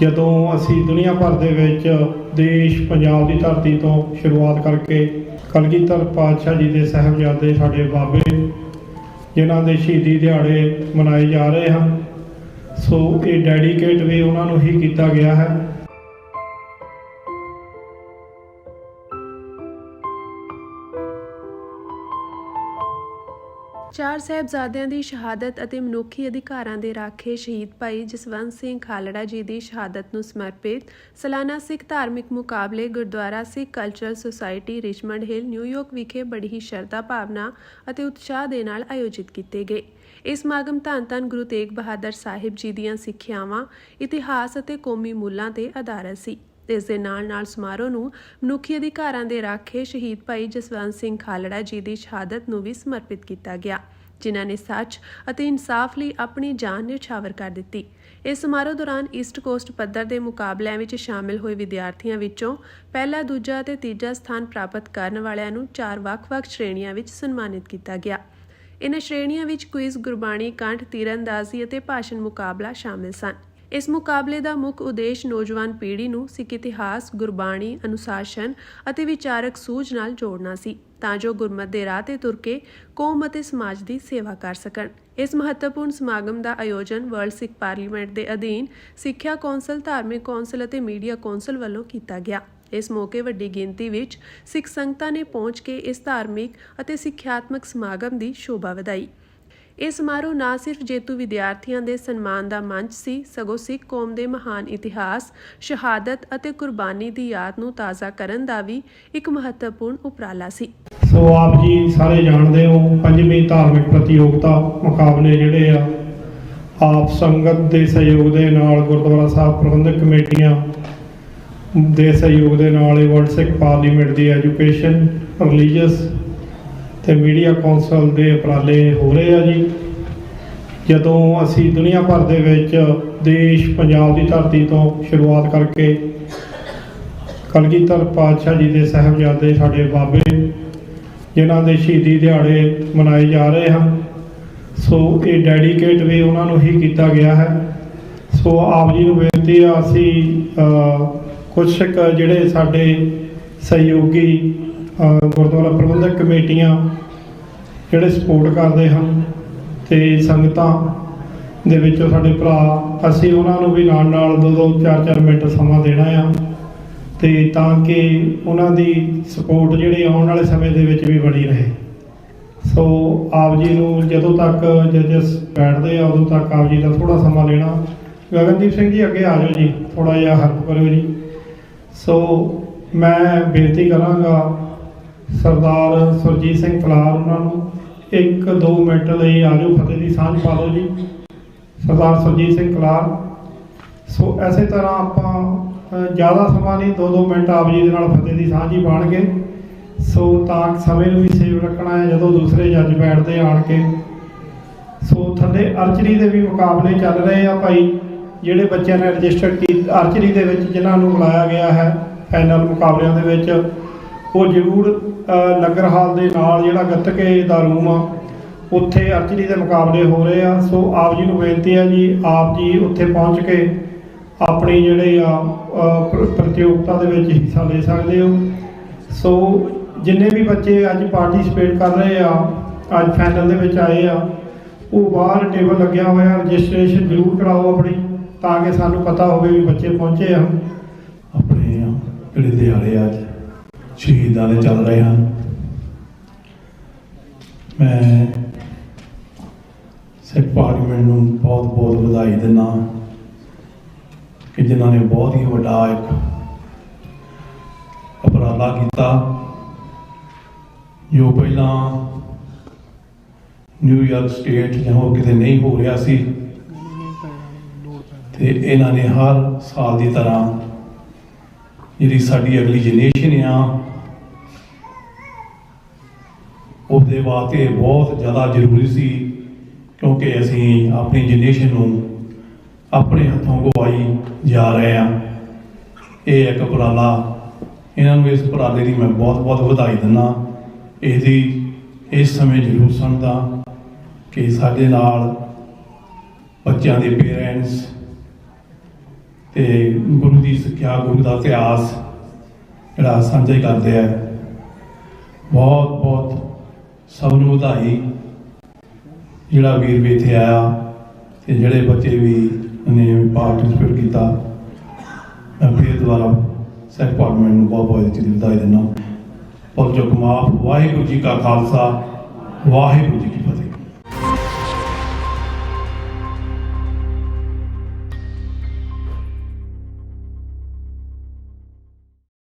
ਜਦੋਂ ਅਸੀਂ ਦੁਨੀਆ ਭਰ ਦੇ ਵਿੱਚ ਦੇਸ਼ ਪੰਜਾਬ ਦੀ ਧਰਤੀ ਤੋਂ ਸ਼ੁਰੂਆਤ ਕਰਕੇ ਕਲਗੀਧਰ ਪਾਤਸ਼ਾਹ ਜੀ ਦੇ ਸਾਹਿਬਜ਼ਾਦੇ ਸਾਡੇ ਬਾਬੇ ਜਿਨ੍ਹਾਂ ਦੇ ਸ਼ਹੀਦੀ ਦਿਹਾੜੇ ਮਨਾਏ ਜਾ ਰਹੇ ਹਨ, ਸੋ ਇਹ ਡੈਡੀਕੇਟ ਵੀ ਉਹਨਾਂ ਨੂੰ ਹੀ ਕੀਤਾ ਗਿਆ ਹੈ। ਚਾਰ ਸਾਹਿਬਜ਼ਾਦਿਆਂ ਦੀ ਸ਼ਹਾਦਤ ਅਤੇ ਮਨੁੱਖੀ ਅਧਿਕਾਰਾਂ ਦੇ ਰਾਖੇ ਸ਼ਹੀਦ ਭਾਈ ਜਸਵੰਤ ਸਿੰਘ ਖਾਲੜਾ ਜੀ ਦੀ ਸ਼ਹਾਦਤ ਨੂੰ ਸਮਰਪਿਤ ਸਾਲਾਨਾ ਸਿੱਖ ਧਾਰਮਿਕ ਮੁਕਾਬਲੇ Gurdwara Sikh cultural society Richmond Hill New York ਵਿਖੇ ਬੜੀ ਹੀ ਸ਼ਰਧਾ ਭਾਵਨਾ ਅਤੇ ਉਤਸ਼ਾਹ ਦੇ ਨਾਲ ਆਯੋਜਿਤ ਕੀਤੇ ਗਏ। ਇਸ ਸਮਾਗਮ ਧੰਨ ਧੰਨ ਗੁਰੂ ਤੇਗ ਬਹਾਦਰ ਸਾਹਿਬ ਜੀ ਦੀਆਂ ਸਿੱਖਿਆਵਾਂ, ਇਤਿਹਾਸ ਅਤੇ ਕੌਮੀ ਮੁੱਲਾਂ ਤੇ ਆਧਾਰਿਤ ਸੀ। ਇਸ ਦੇ ਨਾਲ ਨਾਲ ਸਮਾਰੋਹ ਨੂੰ ਮਨੁੱਖੀ ਅਧਿਕਾਰਾਂ ਦੇ ਰਾਖੇ ਸ਼ਹੀਦ ਭਾਈ ਜਸਵੰਤ ਸਿੰਘ ਖਾਲੜਾ ਜੀ ਦੀ ਸ਼ਹਾਦਤ ਨੂੰ ਵੀ ਸਮਰਪਿਤ ਕੀਤਾ ਗਿਆ, ਜਿਨ੍ਹਾਂ ਨੇ ਸੱਚ ਅਤੇ ਇਨਸਾਫ ਲਈ ਆਪਣੀ ਜਾਨ ਨਿਛਾਵਰ ਕਰ ਦਿੱਤੀ। ਇਸ ਸਮਾਰੋਹ ਦੌਰਾਨ ਈਸਟ ਕੋਸਟ ਪੱਧਰ ਦੇ ਮੁਕਾਬਲਿਆਂ ਵਿੱਚ ਸ਼ਾਮਿਲ ਹੋਏ ਵਿਦਿਆਰਥੀਆਂ ਵਿੱਚੋਂ ਪਹਿਲਾ, ਦੂਜਾ ਅਤੇ ਤੀਜਾ ਸਥਾਨ ਪ੍ਰਾਪਤ ਕਰਨ ਵਾਲਿਆਂ ਨੂੰ ਚਾਰ ਵੱਖ-ਵੱਖ ਸ਼੍ਰੇਣੀਆਂ ਵਿੱਚ ਸਨਮਾਨਿਤ ਕੀਤਾ ਗਿਆ। ਇਨ੍ਹਾਂ ਸ਼੍ਰੇਣੀਆਂ ਵਿੱਚ ਕੁਇਜ਼ ਗੁਰਬਾਣੀ, ਕੰਠ, ਤੀਰਅੰਦਾਜ਼ੀ ਅਤੇ ਭਾਸ਼ਣ ਮੁਕਾਬਲਾ ਸ਼ਾਮਿਲ ਸਨ। ਇਸ ਮੁਕਾਬਲੇ ਦਾ ਮੁੱਖ ਉਦੇਸ਼ ਨੌਜਵਾਨ ਪੀੜ੍ਹੀ ਨੂੰ ਸਿੱਖ ਇਤਿਹਾਸ, ਗੁਰਬਾਣੀ, ਅਨੁਸ਼ਾਸਨ ਅਤੇ ਵਿਚਾਰਕ ਸੂਝ ਨਾਲ ਜੋੜਨਾ ਸੀ, ਤਾਂ ਜੋ ਗੁਰਮਤ ਦੇ ਰਾਹ ਤੇ ਤੁਰ ਕੇ ਕੌਮ ਅਤੇ ਸਮਾਜ ਦੀ ਸੇਵਾ ਕਰ ਸਕਣ। ਇਸ ਮਹੱਤਵਪੂਰਨ ਸਮਾਗਮ ਦਾ ਆਯੋਜਨ ਵਰਲਡ ਸਿੱਖ ਪਾਰਲੀਮੈਂਟ ਦੇ ਅਧੀਨ ਸਿੱਖਿਆ ਕੌਂਸਲ, ਧਾਰਮਿਕ ਕੌਂਸਲ ਅਤੇ ਮੀਡੀਆ ਕੌਂਸਲ ਵੱਲੋਂ ਕੀਤਾ ਗਿਆ। ਇਸ ਮੌਕੇ ਵੱਡੀ ਗਿਣਤੀ ਵਿੱਚ ਸਿੱਖ ਸੰਗਤਾਂ ਨੇ ਪਹੁੰਚ ਕੇ ਇਸ ਧਾਰਮਿਕ ਅਤੇ ਸਿੱਖਿਆਤਮਕ ਸਮਾਗਮ ਦੀ ਸ਼ੋਭਾ ਵਧਾਈ। ਇਹ ਸਮਾਰੋਹ ਨਾ ਸਿਰਫ ਜੇਤੂ ਵਿਦਿਆਰਥੀਆਂ ਦੇ ਸਨਮਾਨ ਦਾ ਮੰਚ ਸੀ, ਸਗੋਂ ਸਿੱਖ ਕੌਮ ਦੇ ਮਹਾਨ ਇਤਿਹਾਸ, ਸ਼ਹਾਦਤ ਅਤੇ ਕੁਰਬਾਨੀ ਦੀ ਯਾਦ ਨੂੰ ਤਾਜ਼ਾ ਕਰਨ ਦਾ ਵੀ ਇੱਕ ਮਹੱਤਵਪੂਰਨ ਉਪਰਾਲਾ ਸੀ। ਸੋ ਆਪ ਜੀ ਸਾਰੇ ਜਾਣਦੇ ਹੋ ਪੰਜਵੀਂ ਧਾਰਮਿਕ ਪ੍ਰਤੀਯੋਗਤਾ ਮੁਕਾਬਲੇ ਜਿਹੜੇ ਆ, ਆਪ ਸੰਗਤ ਦੇ ਸਹਿਯੋਗ ਦੇ ਨਾਲ ਗੁਰਦੁਆਰਾ ਸਾਹਿਬ ਪ੍ਰਬੰਧਕ ਕਮੇਟੀਆਂ ਦੇ ਸਹਿਯੋਗ ਦੇ ਨਾਲ ਇਹ ਵਰਲਡ ਸਿੱਖ ਪਾਰਲੀਮੈਂਟ ਦੀ ਐਜੂਕੇਸ਼ਨ ਰਿਲੀਜੀਅਸ ਤੇ ਮੀਡੀਆ ਕੌਂਸਲ ਦੇ ਉਪਰਾਲੇ ਹੋ ਰਹੇ ਆ ਜੀ। ਜਦੋਂ ਅਸੀਂ ਦੁਨੀਆ ਭਰ ਦੇ ਵਿੱਚ ਦੇਸ਼ ਪੰਜਾਬ ਦੀ ਧਰਤੀ ਤੋਂ ਸ਼ੁਰੂਆਤ ਕਰਕੇ ਕਲਗੀਧਰ ਪਾਤਸ਼ਾਹ ਜੀ ਦੇ ਸਾਹਿਬਜ਼ਾਦੇ ਸਾਡੇ ਬਾਬੇ ਜਿਨ੍ਹਾਂ ਦੇ ਸ਼ਹੀਦੀ ਦਿਹਾੜੇ ਮਨਾਏ ਜਾ ਰਹੇ ਹਨ ਸੋ ਇਹ ਡੈਡੀਕੇਟ ਵੀ ਉਹਨਾਂ ਨੂੰ ਹੀ ਕੀਤਾ ਗਿਆ ਹੈ। ਸੋ ਆਪ ਜੀ ਨੂੰ ਬੇਨਤੀ ਆ ਅਸੀਂ ਅ, ਕੁਛ ਕੁ ਜਿਹੜੇ ਸਾਡੇ ਸਹਿਯੋਗੀ ਗੁਰਦੁਆਰਾ ਪ੍ਰਬੰਧਕ ਕਮੇਟੀਆਂ ਜਿਹੜੇ ਸਪੋਰਟ ਕਰਦੇ ਹਨ ਤੇ ਸੰਗਤਾਂ ਦੇ ਵਿੱਚੋਂ ਸਾਡੇ ਭਰਾ, ਅਸੀਂ ਉਹਨਾਂ ਨੂੰ ਵੀ ਨਾਲ ਨਾਲ ਦੋ ਦੋ, ਚਾਰ ਚਾਰ ਮਿੰਟ ਸਮਾਂ ਦੇਣਾ ਆ। ਤੇ ਤਾਂ ਕਿ ਉਹਨਾਂ ਦੀ ਸਪੋਰਟ ਜਿਹੜੀ ਆਉਣ ਵਾਲੇ ਸਮੇਂ ਦੇ ਵਿੱਚ ਵੀ ਬਣੀ ਰਹੇ। ਸੋ ਆਪ ਜੀ ਨੂੰ ਜਦੋਂ ਤੱਕ ਜੱਜਸ ਬੈਠਦੇ ਆ, ਉਦੋਂ ਤੱਕ ਆਪ ਜੀ ਦਾ ਥੋੜਾ ਸਮਾਂ ਲੈਣਾ ਗਗਨਦੀਪ ਸਿੰਘ ਜੀ, ਅੱਗੇ ਆ ਜਾਓ ਜੀ ਥੋੜਾ ਜਿਹਾ ਹੈਲਪ ਕਰਿਓ ਜੀ। ਸੋ ਮੈਂ ਬੇਨਤੀ ਕਰਾਂਗਾ ਸਰਦਾਰ ਸੁਰਜੀਤ ਸਿੰਘ ਕਲਾਰ ਉਹਨਾਂ ਨੂੰ 1-2 ਮਿੰਟ ਲਈ ਆ ਜਾਓ ਫਤਿਹ ਦੀ ਸਾਂਝ ਪਾ ਲਓ ਜੀ। ਸਰਦਾਰ ਸੁਰਜੀਤ ਸਿੰਘ ਕਲਾਰ ਸੋ ਐਸੇ ਤਰ੍ਹਾਂ ਆਪਾਂ ਜ਼ਿਆਦਾ ਸਮਾਂ ਨਹੀਂ 2-2 ਮਿੰਟ ਆਪ ਜੀ ਦੇ ਨਾਲ ਫਤਿਹ ਦੀ ਸਾਂਝ ਹੀ ਬਾਣਗੇ ਸੋ ਤਾਂ ਸਮੇਂ ਨੂੰ ਵੀ ਸੇਵ ਰੱਖਣਾ ਹੈ, ਜਦੋਂ ਦੂਸਰੇ ਜੱਜ ਬੈਠਦੇ ਆਣ ਕੇ। ਸੋ ਥੱਲੇ ਅਰਚਰੀ ਦੇ ਵੀ ਮੁਕਾਬਲੇ ਚੱਲ ਰਹੇ ਆ ਭਾਈ, ਜਿਹੜੇ ਬੱਚਿਆਂ ਨੇ ਰਜਿਸਟਰ ਕੀ, ਅਰਚਰੀ ਦੇ ਵਿੱਚ ਜਿਨ੍ਹਾਂ ਨੂੰ ਬੁਲਾਇਆ ਗਿਆ ਹੈ, ਫਾਈਨਲ ਮੁਕਾਬਲਿਆਂ ਦੇ ਵਿੱਚ। ਉਹ ਜ਼ਰੂਰ ਅ, ਨਗਰ ਹਾਲ ਦੇ ਨਾਲ ਜਿਹੜਾ ਗੱਤਕੇ ਦਾ ਰੂਮ ਆ ਉੱਥੇ ਅਰਚਰੀ ਦੇ ਮੁਕਾਬਲੇ ਹੋ ਰਹੇ ਆ। ਸੋ ਆਪ ਜੀ ਨੂੰ ਬੇਨਤੀ ਹੈ ਜੀ ਆਪ ਜੀ ਉੱਥੇ ਪਹੁੰਚ ਕੇ ਆਪਣੀ ਜਿਹੜੇ ਆ ਪ੍ਰ- ਪ੍ਰਤੀਯੋਗਤਾ ਦੇ ਵਿੱਚ ਹਿੱਸਾ ਲੈ ਸਕਦੇ ਹੋ। ਸੋ ਜਿੰਨੇ ਵੀ ਬੱਚੇ ਅੱਜ ਪਾਰਟਿਸਿਪੇਟ ਕਰ ਰਹੇ ਆ ਅੱਜ ਫਾਈਨਲ ਦੇ ਵਿੱਚ ਆਏ ਆ ਉਹ ਬਾਹਰ ਟੇਬਲ ਲੱਗਿਆ ਹੋਇਆ ਰਜਿਸਟ੍ਰੇਸ਼ਨ ਜ਼ਰੂਰ ਕਰਾਓ ਆਪਣੀ ਤਾਂ ਕਿ ਸਾਨੂੰ ਪਤਾ ਹੋਵੇ ਵੀ ਬੱਚੇ ਪਹੁੰਚੇ ਆ। ਆਪਣੇ ਜਿਹੜੇ ਦਿਹਾੜੇ ਅੱਜ ਸ਼ਹੀਦਾਂ ਦੇ ਚੱਲ ਰਹੇ ਹਨ। ਮੈਂ ਸਿੱਖ ਪਾਰਲੀਮੈਂਟ ਨੂੰ ਬਹੁਤ ਬਹੁਤ ਵਧਾਈ ਦਿੰਦਾ ਕਿ ਜਿਨ੍ਹਾਂ ਨੇ ਬਹੁਤ ਹੀ ਵੱਡਾ ਇੱਕ ਉਪਰਾਲਾ ਕੀਤਾ। ਜੋ ਪਹਿਲਾਂ ਨਿਊਯਾਰਕ ਸਟੇਟ ਜਾਂ ਹੋਰ ਕਿਤੇ ਨਹੀਂ ਹੋ ਰਿਹਾ ਸੀ, ਤੇ ਇਹਨਾਂ ਨੇ ਹਰ ਸਾਲ ਦੀ ਤਰ੍ਹਾਂ ਜਿਹੜੀ ਸਾਡੀ ਅਗਲੀ ਜਨਰੇਸ਼ਨ ਆ, ਉਹਦੇ ਵਾਸਤੇ ਬਹੁਤ ਜ਼ਿਆਦਾ ਜ਼ਰੂਰੀ ਸੀ, ਕਿਉਂਕਿ ਅਸੀਂ ਆਪਣੀ ਜਨਰੇਸ਼ਨ ਨੂੰ ਆਪਣੇ ਹੱਥੋਂ ਗਵਾਈ ਜਾ ਰਹੇ ਆ। ਇਹ ਇੱਕ ਉਪਰਾਲਾ, ਇਹਨਾਂ ਨੂੰ ਇਸ ਉਪਰਾਲੇ ਦੀ ਮੈਂ ਬਹੁਤ ਬਹੁਤ ਵਧਾਈ ਦਿੰਦਾ। ਇਹਦੀ, ਇਸ ਸਮੇਂ ਜ਼ਰੂਰ ਸਮਝਦਾ ਕਿ ਸਾਡੇ ਨਾਲ ਬੱਚਿਆਂ ਦੇ ਪੇਰੈਂਟਸ ਤੇ ਗੁਰੂ ਦੀ ਸਿੱਖਿਆ, ਗੁਰੂ ਦਾ ਇਤਿਹਾਸ ਜਿਹੜਾ ਸਾਂਝੇ ਕਰਦੇ ਆ। ਬਹੁਤ ਬਹੁਤ ਸਭ ਨੂੰ ਵਧਾਈ। ਜਿਹੜਾ ਵੀਰ ਵੀ ਇੱਥੇ ਆਇਆ ਤੇ ਜਿਹੜੇ ਬੱਚੇ ਵੀ ਨੇ ਪਾਰਟਿਸਿਪੇਟ ਕੀਤਾ, ਮੈਂ ਫਿਰ ਦੁਬਾਰਾ ਸੈਕ ਡਿਪਾਰਟਮੈਂਟ ਨੂੰ ਬਹੁਤ ਬਹੁਤ ਜੀ ਵਧਾਈ ਦਿੰਦਾ। ਪਰ ਜੋ ਮਾਫ। ਵਾਹਿਗੁਰੂ ਜੀ ਕਾ ਖਾਲਸਾ, ਵਾਹਿਗੁਰੂ ਜੀ ਕੀ ਫਤਿਹ।